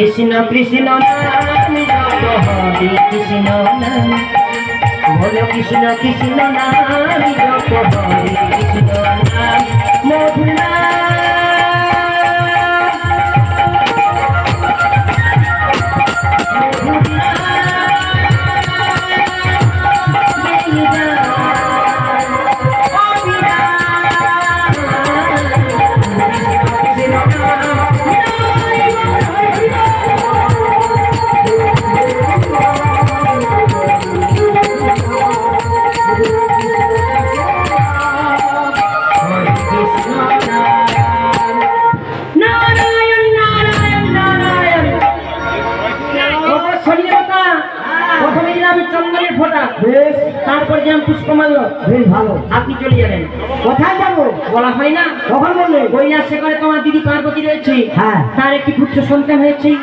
কৃষ্ণ কৃষ্ণ নাম জপ হরে কৃষ্ণ নাম। বলো কৃষ্ণ কৃষ্ণ দিলাম ফোটা। বেশ। তারপর দিলাম পুষ্পমাল্য বেশ ভালো। আপনি চলে যাবেন কোথায় যাব? বলা হয় না। কখন বললে? কৈলাস শেখরে তোমার দিদি পার্বতী রয়েছে। হ্যাঁ। তার একটি পুত্র সন্তান হয়েছে।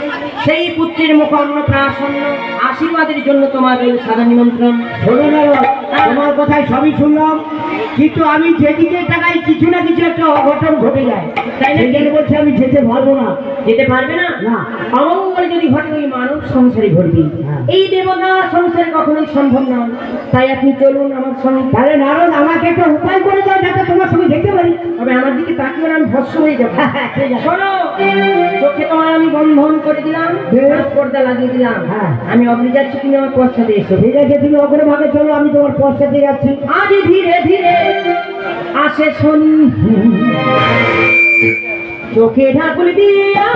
সেই পুত্রের মুখ অন্নপ্রাশন্ন আশীর্বাদের জন্য তোমার রইল সাদা নিমন্ত্রণ। শোনো না তোমার কথাই সবই শুনলাম। কিন্তু আমি যেদিকে তাকাই কিছু না কিছু একটা অঘটন ঘটে যায়। তাই? সেই জন্য বলছি আমি যেতে পারব না। যেতে পারবে না? না। অমঙ্গলে যদি ঘটে ওই মানব সংসারে ঘটবে। হ্যাঁ। এই দেবতা সংসারে কখনোই সম্ভব নয় তাই আপনি চলুন আমার সঙ্গে। তাহলে নারদ আমাকে একটা উপায় করে দাও যাতে তোমার সঙ্গে যেতে পারি। তবে আমার দিকে তাকিয়ে আমি ভস্য হয়ে যাব। ঠিক আছে। শোনো। আমি বন্ধন করে দিলাম। পর্দা লাগিয়ে দিলাম হ্যাঁ। আমি অগ্নি যাচ্ছি তুমি আমার পশ্চাতে এসো ঠিক আছে তুমি অগ্রভাগে চলো আমি তোমার পশ্চাতে যাচ্ছি আজ ধীরে ধীরে আসে শোন চোখে ঢাকুল দিয়া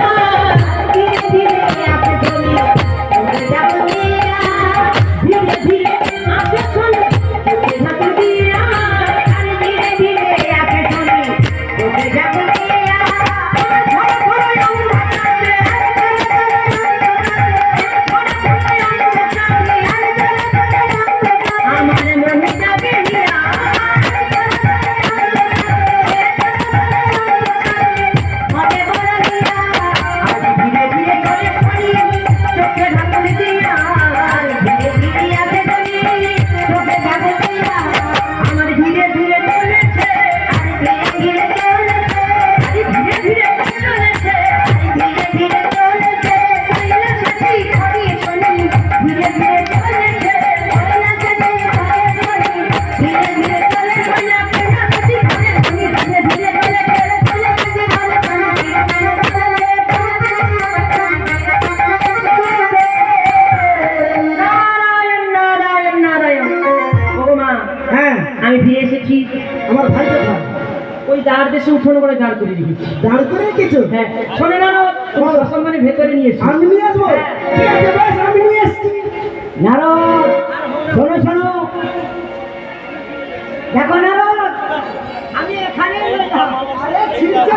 দাঁড় দেশে উঠোন করে দাঁড় করে দিবি। দাঁড় করে কিছু? হ্যাঁ শোনে না তোমার অসম্মানে ভেতরে নিয়ে এসো। আমি নিয়ে আসব? ঠিক আছে বেশ আমি নিয়ে এসছি। নারদ শোনো শোনো। দেখো নারদ আমি এখানে আরে ছিলছে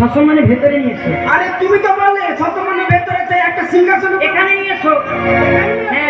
সসম্মানে ভেতরে নিয়েছে। আরে তুমি তো বললে শতমানের ভেতরে চাই একটা সিংহাসন এখানে নিয়েছো। হ্যাঁ।